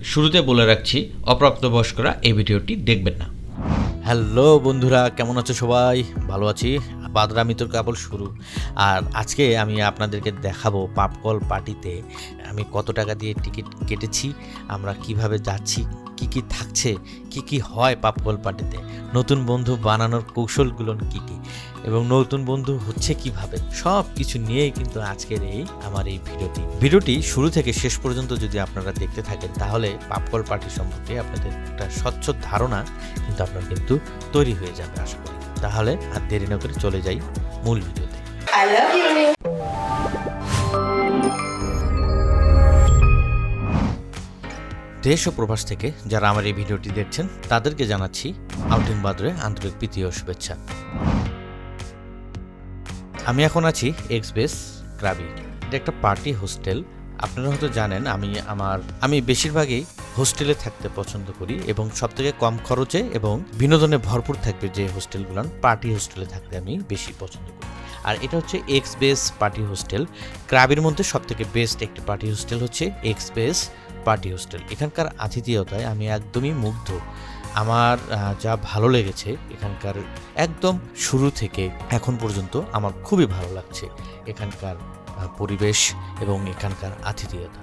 শুরুতে বলে রাখছি, অপ্রাপ্তবয়স্করা এই ভিডিওটি দেখবেন না। হ্যালো বন্ধুরা, কেমন আছো সবাই? ভালো আছি? বাদরামি তোর কাপড় শুরু। আর আজকে আমি আপনাদেরকে দেখাবো পাপকল পার্টিতে আমি কত টাকা দিয়ে টিকিট কেটেছি, আমরা কীভাবে যাচ্ছি, কি কি থাকছে, কি কি হয় পাপকল পার্টিতে, নতুন বন্ধু বানানোর কৌশলগুলো কি কি। এবং নতুন বন্ধু হচ্ছে কীভাবে সব কিছু নিয়েই কিন্তু আজকের এই আমার এই ভিডিওটি। ভিডিওটি শুরু থেকে শেষ পর্যন্ত যদি আপনারা দেখতে থাকেন তাহলে পাপকল পার্টি সম্পর্কে আপনাদের একটা স্বচ্ছ ধারণা কিন্তু আপনার কিন্তু তৈরি হয়ে যাবে আশা করি। তাহলে আর দেরি না করে চলে যাই মূল ভিডিওতে. দেশ ও প্রবাস থেকে যারা আমার এই ভিডিওটি দেখছেন তাদেরকে জানাচ্ছি আউটিং বাদরে আন্তরিক প্রীতি ও শুভেচ্ছা। আমি এখন আছি এক্স বেস ক্রাবি এটা একটা পার্টি হোস্টেল আপনারা হয়তো জানেন, আমি আমার, আমি বেশিরভাগই হোস্টেলে থাকতে পছন্দ করি এবং সব থেকে কম খরচে এবং বিনোদনে ভরপুর থাকবে যে হোস্টেলগুলো পার্টি হোস্টেলে থাকতে আমি বেশি পছন্দ করি। আর এটা হচ্ছে এক্স বেস পার্টি হোস্টেল ক্রাবির মধ্যে সব থেকে বেস্ট একটি পার্টি হোস্টেল হচ্ছে এক্স বেস পার্টি হোস্টেল এখানকার আতিথেয়তায় আমি একদমই মুগ্ধ। আমার যা ভালো লেগেছে এখানকার একদম শুরু থেকে এখন পর্যন্ত আমার খুবই ভালো লাগছে এখানকার পরিবেশ এবং এখানকার আতিথেয়তা।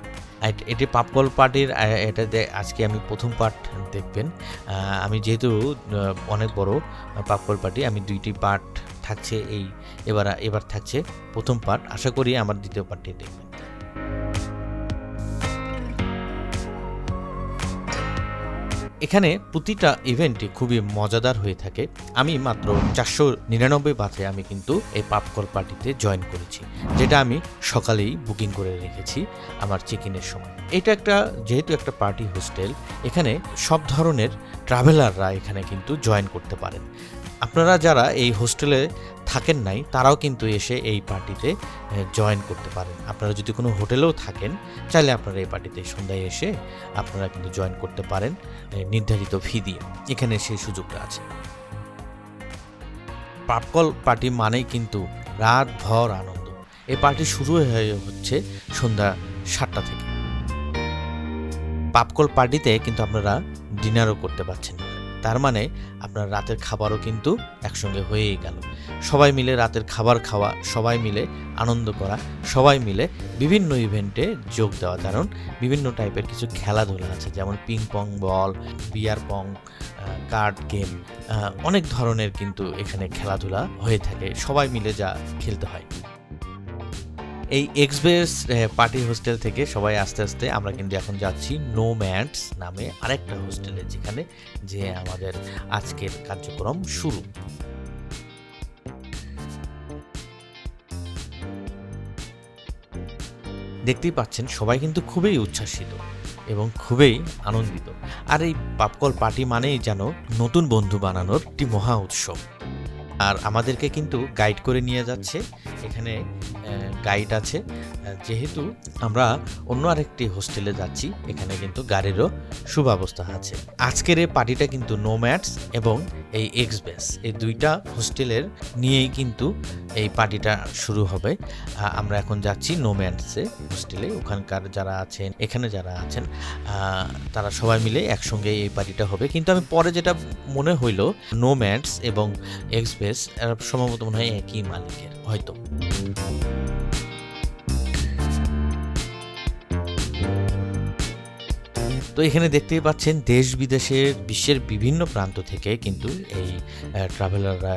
এটি পাপকল পার্টির এটাতে আজকে আমি প্রথম পার্ট দেখবেন। আমি যেহেতু অনেক বড় পাপকল পার্টি, আমি দুইটি পার্ট থাকছে এই, এবার এবার থাকছে প্রথম পার্ট। আশা করি আমার দ্বিতীয় পার্টটি দেখবেন। এখানে প্রতিটা ইভেন্টই খুবই মজাদার হয়ে থাকে। আমি মাত্র চারশো নিরানব্বই বাথে আমি কিন্তু এই পাপকল পার্টিতে জয়েন করেছি, যেটা আমি সকালেই বুকিং করে রেখেছি আমার চেক ইনের সময়। এটা একটা, যেহেতু একটা পার্টি হোস্টেল এখানে সব ধরনের ট্রাভেলাররা এখানে কিন্তু জয়েন করতে পারেন। আপনারা যারা এই হোস্টেলে থাকেন নাই, তারাও কিন্তু এসে এই পার্টিতে জয়েন করতে পারেন। আপনারা যদি কোনো হোটেলেও থাকেন, চাইলে আপনারা এই পার্টিতে সন্ধ্যায় এসে আপনারা কিন্তু জয়েন করতে পারেন নির্ধারিত ফি দিয়ে। এখানে সেই সুযোগটা আছে। পাপকল পার্টি মানেই কিন্তু রাত ভর আনন্দ। এই পার্টি শুরু হয়ে হচ্ছে সন্ধ্যা সাতটা থেকে। পাপকল পার্টিতে কিন্তু আপনারা ডিনারও করতে পারছেন তার মানে আপনার রাতের খাবারও কিন্তু একসঙ্গে হয়েই গেল। সবাই মিলে রাতের খাবার খাওয়া, সবাই মিলে আনন্দ করা, সবাই মিলে বিভিন্ন ইভেন্টে যোগ দেওয়া। কারণ বিভিন্ন টাইপের কিছু খেলাধুলা আছে, যেমন ping pong ball beer pong card game অনেক ধরনের কিন্তু এখানে খেলাধুলা হয়ে থাকে। সবাই মিলে যা খেলতে হয়। এই এক্সবেস পার্টি হোস্টেল থেকে সবাই আস্তে আস্তে আমরা কিন্তু এখন যাচ্ছি নো ম্যাটস নামে আরেকটা হোস্টেলে যেখানে যে আমাদের আজকের কার্যক্রম শুরু। দেখতেই পাচ্ছেন সবাই কিন্তু খুবই উচ্ছ্বাসিত এবং খুবই আনন্দিত। আর এই পাপকল পার্টি মানেই যেন নতুন বন্ধু বানানোর একটি মহা উৎসব। আর আমাদেরকে কিন্তু গাইড করে নিয়ে যাচ্ছে। এখানে গাইড আছে। যেহেতু আমরা অন্য আরেকটি হোস্টেলে যাচ্ছি, এখানে কিন্তু গাড়িরও সুব্যবস্থা আছে। আজকের এই পার্টিটা কিন্তু নোম্যাটস এবং এই এক্স বেস এই দুইটা হোস্টেলের নিয়েই কিন্তু এই পার্টিটা শুরু হবে। আমরা এখন যাচ্ছি নোম্যাটসে হোস্টেলে ওখানকার যারা আছেন, এখানে যারা আছেন তারা সবাই মিলে একসঙ্গে এই পার্টিটা হবে। কিন্তু আমি পরে যেটা মনে হইল নোম্যাটস এবং এক্স বেস সম্ভবত মনে হয় একই মালিকের, হয়তো। তো এখানে দেখতেই পাচ্ছেন দেশ বিদেশের বিশ্বের বিভিন্ন প্রান্ত থেকে কিন্তু এই ট্রাভেলাররা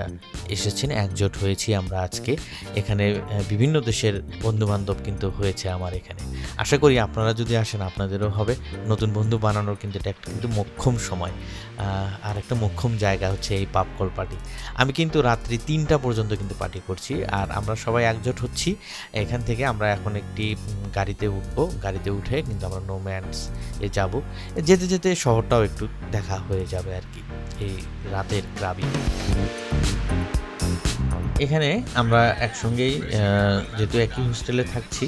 এসেছেন একজোট হয়েছি আমরা আজকে। এখানে বিভিন্ন দেশের বন্ধু বান্ধব কিন্তু হয়েছে আমার এখানে। আশা করি আপনারা যদি আসেন আপনাদেরও হবে। নতুন বন্ধু বানানোর কিন্তু এটা একটা কিন্তু মোক্ষম সময়। আর একটা মোক্ষম জায়গা হচ্ছে এই পাপকল পার্টি। আমি কিন্তু রাত্রি তিনটা পর্যন্ত কিন্তু পার্টি করছি আর আমরা সবাই একজোট হচ্ছি। এখান থেকে আমরা এখন একটি গাড়িতে উঠবো। গাড়িতে উঠে কিন্তু আমরা নোম্যান্স এ যাব। যেতে যেতে শহরটাও একটু দেখা হয়ে যাবে আর কি, এই রাতের গ্রাবি এখানে আমরা একসঙ্গেই যেহেতু একই হোস্টেলে থাকছি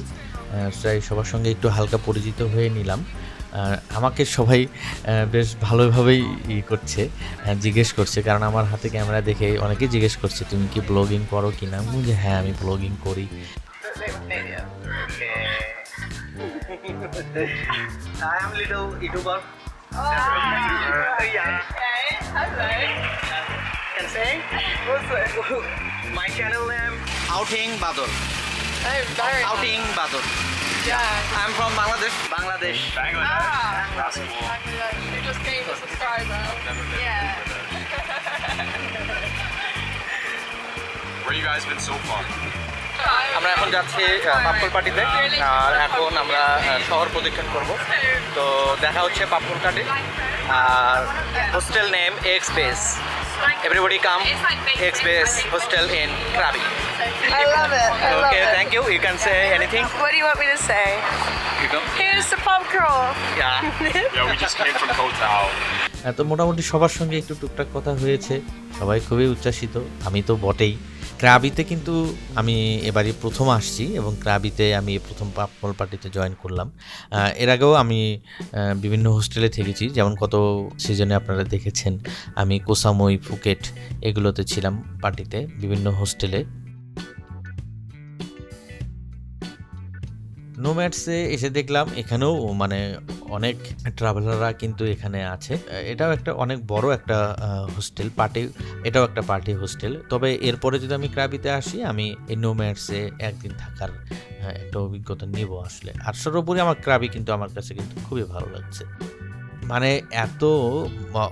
তাই সবার সঙ্গে একটু হালকা পরিচিত হয়ে নিলাম। আমাকে সবাই বেশ ভালোভাবেই ই করছে জিজ্ঞেস করছে, কারণ আমার হাতে ক্যামেরা দেখে অনেকেই জিজ্ঞেস করছে, তুমি কি ব্লগিং করো কি না যে হ্যাঁ আমি ব্লগিং করি। I am little YouTuber. Oh, yeah. okay. Hello. Can say? What's it? My channel name Outing Bador. Oh, very Outing Bador. Yeah. I'm from Bangladesh. Bangladesh. Ah. That's cool. You just gained a subscriber. Yeah. Where you guys been so far? আমরা এখন যাচ্ছি পাপ্পল পার্টিতে আর এখন আমরা শহর প্রদক্ষিণ করব তো দেখা হচ্ছে পাপ্পল কাটে আর hostel name X base everybody come X base hostel in Krabi I love it. I love okay it. Thank you you can say anything What do you want me to say? You can Here's the pub crawl. Yeah Yeah, we just came from Kotal. হ্যাঁ, তো মোটামুটি সবার সঙ্গে একটু টুকটাক কথা হয়েছে সবাই খুবই উচ্ছ্বাসিত আমি তো বটেই ক্রাবিতে কিন্তু আমি এবারই প্রথম আসছি এবং ক্রাবিতে আমি প্রথম পাপল পার্টিতে জয়েন করলাম। এর আগেও আমি বিভিন্ন হোস্টেলে থেকেছি। যেমন কত সিজনে আপনারা দেখেছেন, আমি কোসামই, ফুকেট এগুলোতে ছিলাম পার্টিতে, বিভিন্ন হোস্টেলে। নোম্যাটসে এসে দেখলাম এখানেও মানে অনেক ট্রাভেলাররা কিন্তু এখানে আছে। এটাও একটা অনেক বড় একটা হোস্টেল পার্টি এটাও একটা পার্টি হোস্টেল তবে এরপরে যদি আমি ক্রাবিতে আসি আমি এই নোম্যাটসে একদিন থাকার আহ, একটা অভিজ্ঞতা নিব আসলে। আর সর্বোপরি আমার ক্রাবি কিন্তু আমার কাছে কিন্তু খুবই ভালো লাগছে। মানে এত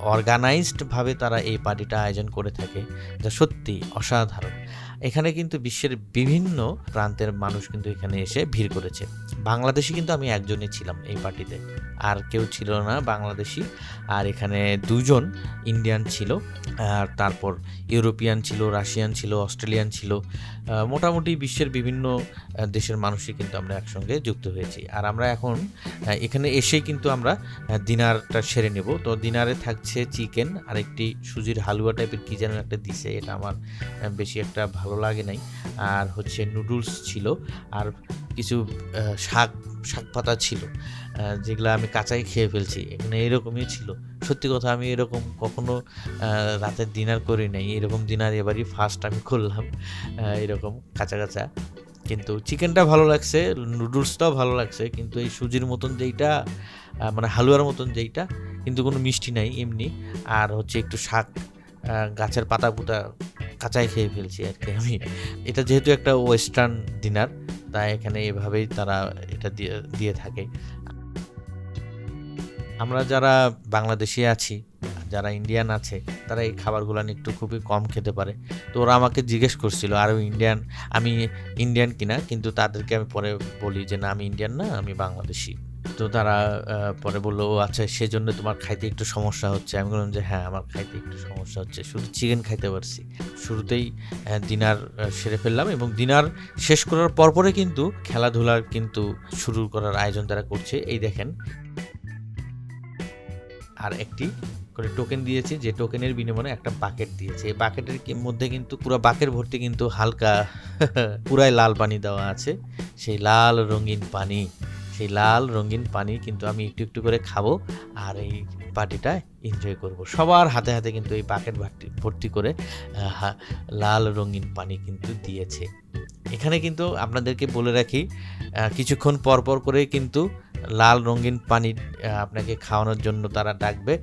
অর্গানাইজডভাবে তারা এই পার্টিটা আয়োজন করে থাকে যা সত্যি অসাধারণ। এখানে কিন্তু বিশ্বের বিভিন্ন প্রান্তের মানুষ কিন্তু এখানে এসে ভিড় করেছে। বাংলাদেশে কিন্তু আমি একজনই ছিলাম এই পার্টিতে। আর কেউ ছিল না, বাংলাদেশি। আর এখানে দুজন ইন্ডিয়ান ছিল, আর তারপর ইউরোপিয়ান ছিল, রাশিয়ান ছিল, অস্ট্রেলিয়ান ছিল। মোটামুটি বিশ্বের বিভিন্ন দেশের মানুষই কিন্তু আমরা একসঙ্গে যুক্ত হয়েছি। আর আমরা এখন এখানে এসেই কিন্তু আমরা ডিনারটা সেরে নেব। তো ডিনারে থাকছে চিকেন আর একটি সুজির হালুয়া টাইপের কী যেন একটা দিছে, এটা আমার বেশি একটা ভালো লাগে নাই। আর হচ্ছে নুডলস ছিল। আর কিছু শাক শাক পাতা ছিল যেগুলো আমি কাঁচাই খেয়ে ফেলছি। এখানে এরকমই ছিল। সত্যি কথা আমি এরকম কখনো রাতের ডিনার করি নাই। এরকম ডিনার এবারই ফার্স্ট আমি করলাম এরকম কাঁচা কাঁচা। কিন্তু চিকেনটা ভালো লাগছে নুডলসটাও ভালো লাগছে, কিন্তু এই সুজির মতন যেইটা মানে হালুয়ার মতন যেইটা, কিন্তু কোনো মিষ্টি নাই এমনি। আর হচ্ছে একটু শাক গাছের পাতা পুতা কাঁচাই খেয়ে ফেলছি আর কি আমি। এটা যেহেতু একটা ওয়েস্টার্ন ডিনার তাই এখানে এভাবেই তারা এটা দিয়ে দিয়ে থাকে। আমরা যারা বাংলাদেশি আছি, যারা ইন্ডিয়ান আছে, তারা এই খাবারগুলো একটু খুবই কম খেতে পারে। তো ওরা আমাকে জিজ্ঞেস করছিল, আর ইন্ডিয়ান আমি ইন্ডিয়ান কিনা? কিন্তু তাদেরকে আমি পরে বলি যে, না, আমি ইন্ডিয়ান না, আমি বাংলাদেশি। তো তারা পরে বলল, ও আচ্ছা সেজন্য তোমার খাইতে একটু সমস্যা হচ্ছে। আমি বললাম যে হ্যাঁ আমার খাইতে একটু সমস্যা হচ্ছে। শুধু চিকেন খাইতে পারছি। শুরুতেই ডিনার সেরে ফেললাম এবং ডিনার শেষ করার পরপরে কিন্তু খেলাধুলার কিন্তু শুরু করার আয়োজন তারা করছে। এই দেখেন। আর একটি করে টোকেন দিয়েছে, যে টোকেনের বিনিময়ে একটা বাকেট দিয়েছে। এই বাকেটের মধ্যে কিন্তু পুরো বাকের ভর্তি কিন্তু হালকা, পুরাই লাল পানি দেওয়া আছে। সেই লাল রঙিন পানি। সেই লাল রঙিন পানি কিন্তু আমি একটু একটু করে খাব আর এই পার্টিটা এনজয় করব। সবার হাতে হাতে কিন্তু এই বাকেট ভর্তি ভর্তি করে লাল রঙিন পানি কিন্তু দিয়েছে। এখানে কিন্তু আপনাদেরকে বলে রাখি কিছুক্ষণ পর পর করে কিন্তু লাল রঙিন পানি আপনাকে খাওয়ানোর জন্য তারা ডাকবে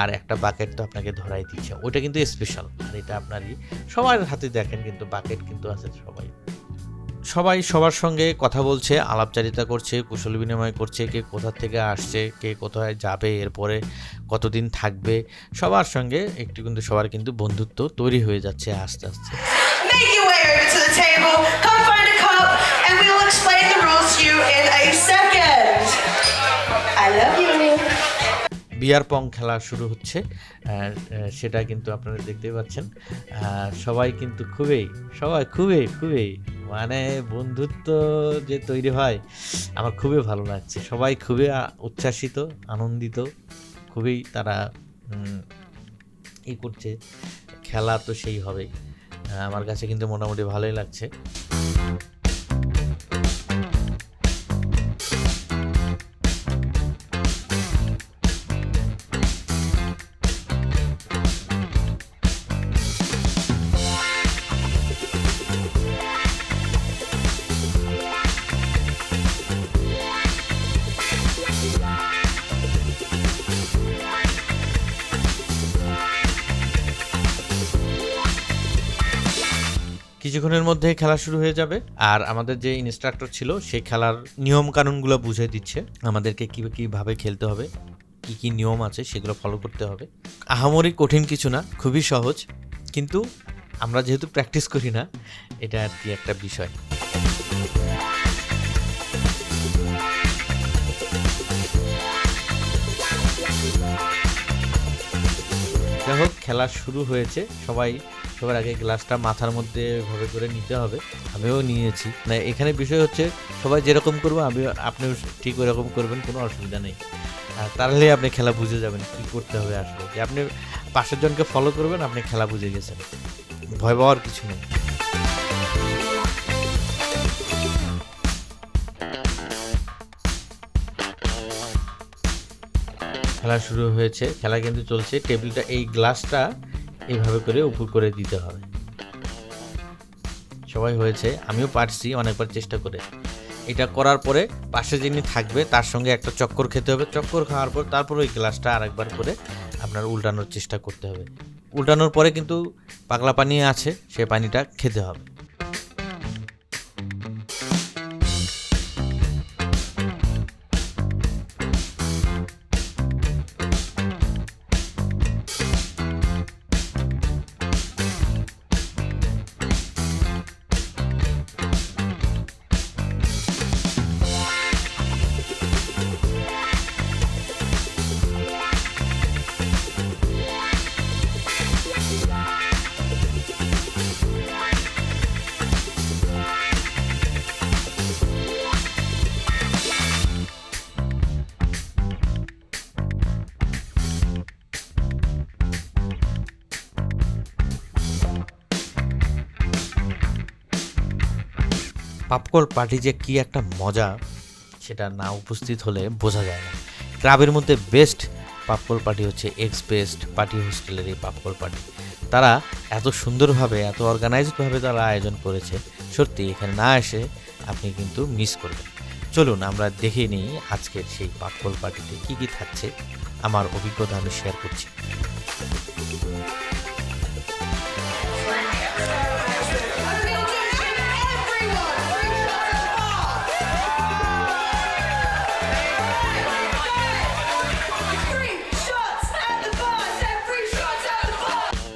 আর একটা বাকেট তো আপনাকে ধরাই দিচ্ছে। ওইটা কিন্তু স্পেশাল আর এটা আপনারই, সবার হাতে দেখেন কিন্তু বাকেট কিন্তু আছে সবাই। সবাই সবার সঙ্গে কথা বলছে, আলাপচারিতা করছে, কুশল বিনিময় করছে, কে কোথা থেকে আসছে, কে কোথায় যাবে, এরপরে কতদিন থাকবে, সবার সঙ্গে একটু কিন্তু সবার কিন্তু বন্ধুত্ব তৈরি হয়ে যাচ্ছে আস্তে আস্তে. I love you. Beer pong খেলা শুরু হচ্ছে। সেটা কিন্তু আপনারা দেখতেই পাচ্ছেন। সবাই কিন্তু খুবই সবাই খুবই খুবই মানে বন্ধুত্ব যে তৈরি হয় আমার খুবই ভালো লাগছে। সবাই খুবই উচ্ছ্বাসিত আনন্দিত খুবই তারা ই করছে খেলা তো সেই আহ, আমার কাছে কিন্তু মোটামুটি ভালোই লাগছে। কিছুক্ষণের মধ্যে খেলা শুরু হয়ে যাবে। আর আমাদের যে ইনস্ট্রাক্টর ছিল সেই খেলার নিয়ম কানুনগুলো বুঝিয়ে দিচ্ছে। আমাদেরকে কী, কীভাবে খেলতে হবে, কি কি নিয়ম আছে, সেগুলো ফলো করতে হবে। আহামরি কঠিন কিছু না, খুবই সহজ। কিন্তু আমরা যেহেতু প্র্যাকটিস করি না, এটা আর কি একটা বিষয়। যাই হোক, খেলা শুরু হয়েছে। সবাই সবার আগে গ্লাসটা মাথার মধ্যে ভাবে করে নিতে হবে। আমিও নিয়েছি। না এখানে বিষয় হচ্ছে, সবাই যেরকম করব আমি আপনিও ঠিক ওরকম করবেন, কোনো অসুবিধা নেই। তাহলে আপনি খেলা বুঝে যাবেন কি করতে হবে আসলে। যে আপনি পাশের জনকে ফলো করবেন, আপনি খেলা বুঝে গেছেন। ভয় পাওয়ার কিছু নেই। খেলা শুরু হয়েছে। খেলা কিন্তু চলছে। টেবিলটা, এই গ্লাসটা এইভাবে করে উপর করে দিতে হবে। সবাই হয়েছে, আমিও পারছি, অনেকবার চেষ্টা করে। এটা করার পরে পাশে যিনি থাকবে, তার সঙ্গে একটা চক্কর খেতে হবে। চক্কর খাওয়ার পর তারপর ওই গ্লাসটা আরেকবার করে আপনার উল্টানোর চেষ্টা করতে হবে। উল্টানোর পরে কিন্তু পাগলা পানি আছে সেই পানিটা খেতে হবে। পাপকল পার্টি যে কি একটা মজা, সেটা না উপস্থিত হলে বোঝা যায় না। ক্লাবের মধ্যে বেস্ট পাপকল পার্টি হচ্ছে এক্স বেস্ট পার্টি হোস্টেলের এই পাপকল পার্টি। তারা এত সুন্দরভাবে, এত অর্গানাইজডভাবে তারা আয়োজন করেছে, সত্যি এখানে না এসে আপনি কিন্তু মিস করবেন। চলুন আমরা দেখে নিই আজকের সেই পাপকল পার্টিতে কি কি থাকছে। আমার অভিজ্ঞতা আমি শেয়ার করছি।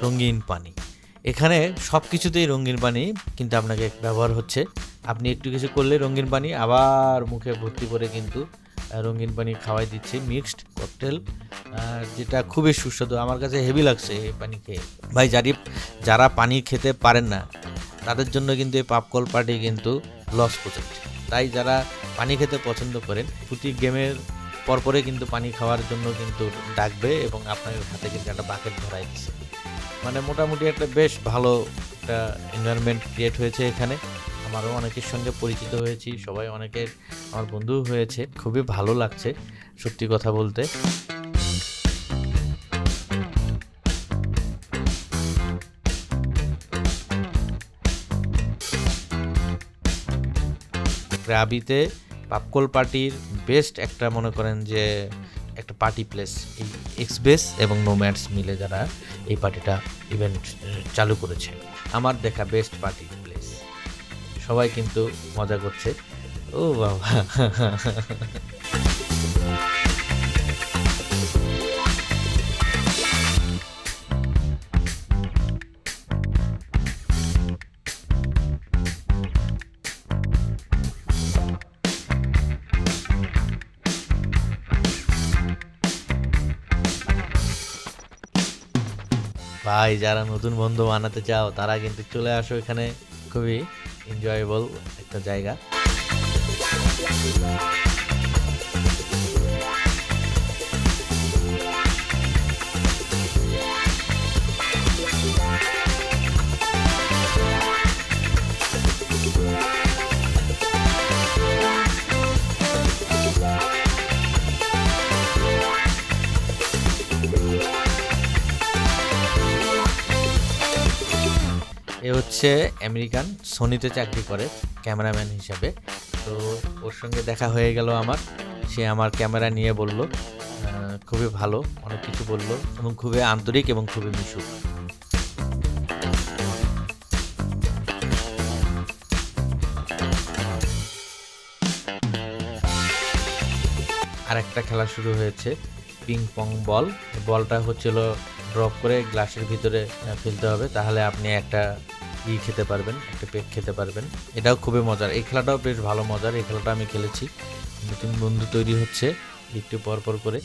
রঙিন পানি। এখানে সব কিছুতেই রঙিন পানি কিন্তু আপনাকে ব্যবহার হচ্ছে। আপনি একটু কিছু করলে রঙিন পানি, আবার মুখে ভর্তি করে কিন্তু রঙিন পানি খাওয়াই দিচ্ছে। মিক্সড ককটেল যেটা খুবই সুস্বাদু। আমার কাছে হেভি লাগছে এই পানি খেয়ে। ভাই, যারি, যারা পানি খেতে পারেন না, তাদের জন্য কিন্তু এই পাপকল পার্টি কিন্তু লস প্রজেক্ট তাই যারা পানি খেতে পছন্দ করেন প্রতি গেমের পরপরে কিন্তু পানি খাওয়ার জন্য কিন্তু ডাকবে এবং আপনার হাতে কিন্তু একটা বাকেট ধরাই দিচ্ছে। মানে মোটামুটি একটা বেশ ভালো একটা এনভায়রনমেন্ট ক্রিয়েট হয়েছে এখানে। আমারও অনেকের সঙ্গে পরিচিত হয়েছি, সবাই অনেকের, আমার বন্ধু হয়েছে, খুবই ভালো লাগছে সত্যি কথা বলতে। গ্রাবিতে পাপকল পার্টির বেস্ট একটা মনে করেন যে একটা পার্টি প্লেস এই এক্সবেস এবং নোম্যাডস মিলে যারা এই পার্টিটা ইভেন্ট চালু করেছে। আমার দেখা বেস্ট পার্টি প্লেস সবাই কিন্তু মজা করছে। ও বাবা। ভাই, যারা নতুন বন্ধু বানাতে চাও, তারা কিন্তু চলে আসো এখানে। খুবই এনজয়েবল একটা জায়গা। সে আমেরিকান, সোনিতে চাকরি করে, ক্যামেরাম্যান হিসাবে। তো ওর সঙ্গে দেখা হয়ে গেল আমার। সে আমার ক্যামেরা নিয়ে বলল খুবই ভালো। অনেক কিছু বলল এবং খুবই আন্তরিক এবং খুবই মিশুক। আর একটা খেলা শুরু হয়েছে পিং পং বল বলটা হচ্ছিল ড্রপ করে গ্লাসের ভিতরে ফেলতে হবে। তাহলে আপনি একটা ই খেতে পারবেন, একটা পেক খেতে পারবেন। এটাও খুবই মজার। এই খেলাটাও বেশ ভালো মজার। এই খেলাটা আমি খেলেছি। নতুন বন্ধু তৈরি হচ্ছে, একটু পর পর করে।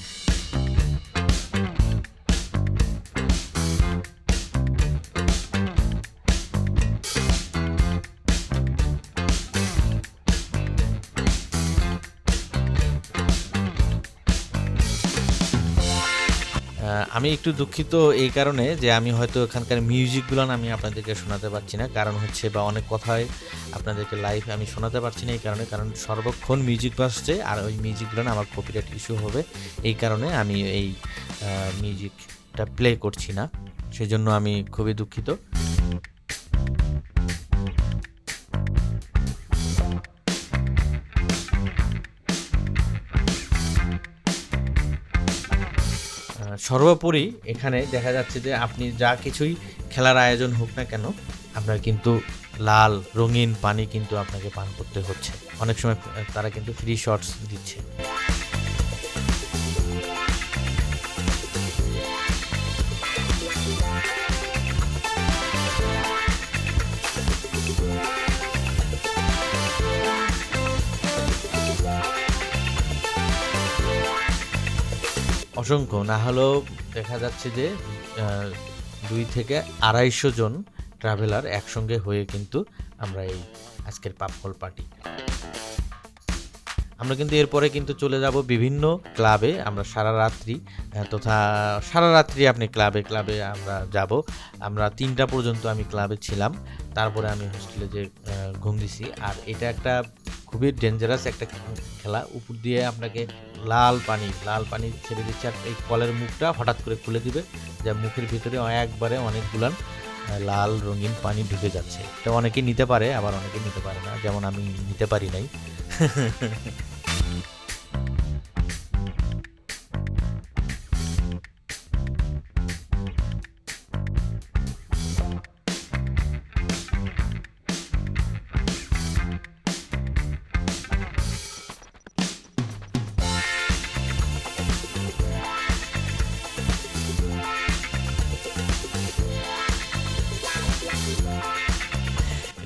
আমি একটু দুঃখিত এই কারণে যে আমি হয়তো এখানকার মিউজিকগুলো আমি আপনাদেরকে শোনাতে পারছি না। কারণ হচ্ছে বা অনেক কথায় আপনাদেরকে লাইভ আমি শোনাতে পারছি না এই কারণে। কারণ সর্বক্ষণ মিউজিক বাজছে আর ওই মিউজিকগুলো আমার কপিরাইট ইস্যু হবে। এই কারণে আমি এই মিউজিকটা প্লে করছি না। সেজন্য আমি খুবই দুঃখিত। সর্বোপরি এখানে দেখা যাচ্ছে যে আপনি যা কিছুই খেলার আয়োজন হোক না কেন, আপনার কিন্তু লাল, রঙিন পানি কিন্তু আপনাকে পান করতে হচ্ছে। অনেক সময় তারা কিন্তু ফ্রি শটস দিচ্ছে। অসংখ্য। না হলেও দেখা যাচ্ছে যে দুই থেকে আড়াইশো জন ট্রাভেলার একসঙ্গে হয়ে কিন্তু আমরা এই আজকের পাপকল পার্টি আমরা কিন্তু এরপরে কিন্তু চলে যাব বিভিন্ন ক্লাবে আমরা সারা রাত্রি তথা সারা রাত্রি আপনি ক্লাবে ক্লাবে আমরা যাব। আমরা তিনটা পর্যন্ত আমি ক্লাবে ছিলাম। তারপরে আমি হোস্টেলে যে ঘুম দিছি। আর এটা একটা খুবই ডেঞ্জারাস একটা খেলা। উপর দিয়ে আপনাকে লাল পানি লাল পানি ছেড়ে দিচ্ছে আর এই কলের মুখটা হঠাৎ করে খুলে দিবে। যা মুখের ভিতরে একবারে অনেকগুলান লাল রঙিন পানি ঢুকে যাচ্ছে। এটা অনেকে নিতে পারে, আবার অনেকে নিতে পারে না। যেমন আমি নিতে পারি নাই।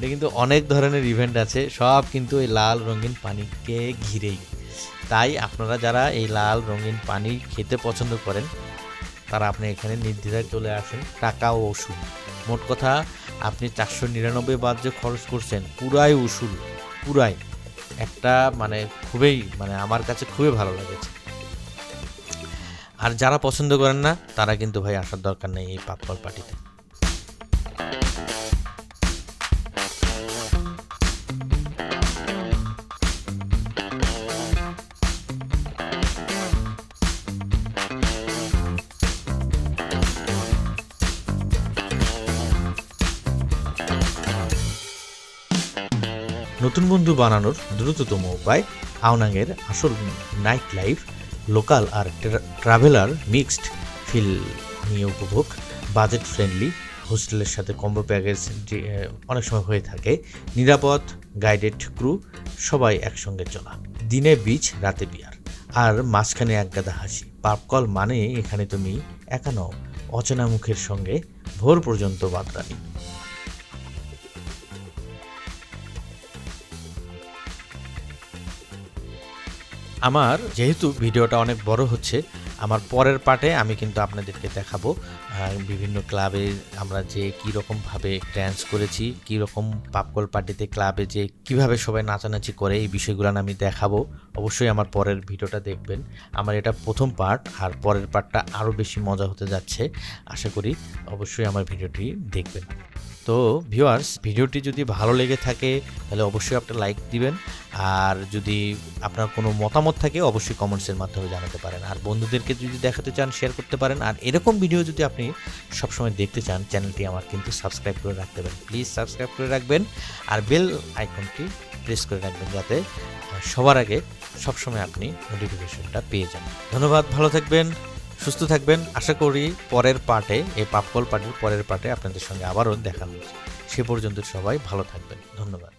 এটা কিন্তু অনেক ধরনের ইভেন্ট আছে। সব কিন্তু এই লাল রঙিন পানিকে ঘিরেই। তাই আপনারা যারা এই লাল রঙিন পানি খেতে পছন্দ করেন, তারা আপনি এখানে নির্দ্বিধায় চলে আসেন টাকা ও ওষুধ মোট কথা, আপনি চারশো নিরানব্বই বাদ যে খরচ করছেন, পুরাই উসুল, পুরাই। একটা মানে খুবই মানে আমার কাছে খুবই ভালো লেগেছে। আর যারা পছন্দ করেন না, তারা কিন্তু ভাই আসার দরকার নেই এই পাপকল পার্টিতে নতুন বন্ধু বানানোর দ্রুততম উপায় আওনাংয়ের আসল নাইট লাইফ লোকাল আর ট্রাভেলার মিক্সড ফিল নিয়ে উপভোগ বাজেট ফ্রেন্ডলি হোস্টেলের সাথে কম্বো প্যাকেজ অনেক সময় হয়ে থাকে, নিরাপদ গাইডেড ক্রু সবাই একসঙ্গে চলা। দিনে বিচ রাতে বিয়ার আর মাঝখানে একগাদা হাসি। পাপকল মানে এখানে তুমি একা নও, অচেনা মুখের সঙ্গে ভোর পর্যন্ত বাদরানি। আমার, যেহেতু ভিডিওটা অনেক বড় হচ্ছে, আমার পরের পার্টে আমি কিন্তু আপনাদেরকে দেখাবো বিভিন্ন ক্লাবে আমরা যে কী রকমভাবে ড্যান্স করেছি কী রকম পাপকল পার্টিতে ক্লাবে যে কীভাবে সবাই নাচানাচি করে, এই বিষয়গুলো আমি দেখাবো। অবশ্যই আমার পরের ভিডিওটা দেখবেন। আমার এটা প্রথম পার্ট, আর পরের পার্টটা আরও বেশি মজা হতে যাচ্ছে, আশা করি অবশ্যই আমার ভিডিওটি দেখবেন। তো ভিউয়ার্স, ভিডিওটি যদি ভালো লেগে থাকে, তাহলে অবশ্যই একটা লাইক দিবেন। আর যদি আপনার কোনো মতামত থাকে, অবশ্যই কমেন্টসের মাধ্যমে জানাতে পারেন। আর বন্ধুদেরকে যদি দেখাতে চান শেয়ার করতে পারেন। আর এরকম ভিডিও যদি আপনি সবসময় দেখতে চান চ্যানেলটি আমার কিন্তু সাবস্ক্রাইব করে রাখতে পারেন। প্লিজ সাবস্ক্রাইব করে রাখবেন। আর বেল আইকনটি প্রেস করে রাখবেন যাতে সবার আগে সবসময় আপনি নোটিফিকেশনটা পেয়ে যান। ধন্যবাদ, ভালো থাকবেন। সুস্থ থাকবেন। আশা করি পরের পার্টে, এই পাপকল পার্টির পরের পার্টে আপনাদের সঙ্গে আবারও দেখা হচ্ছে। সে পর্যন্ত সবাই ভালো থাকবেন। ধন্যবাদ।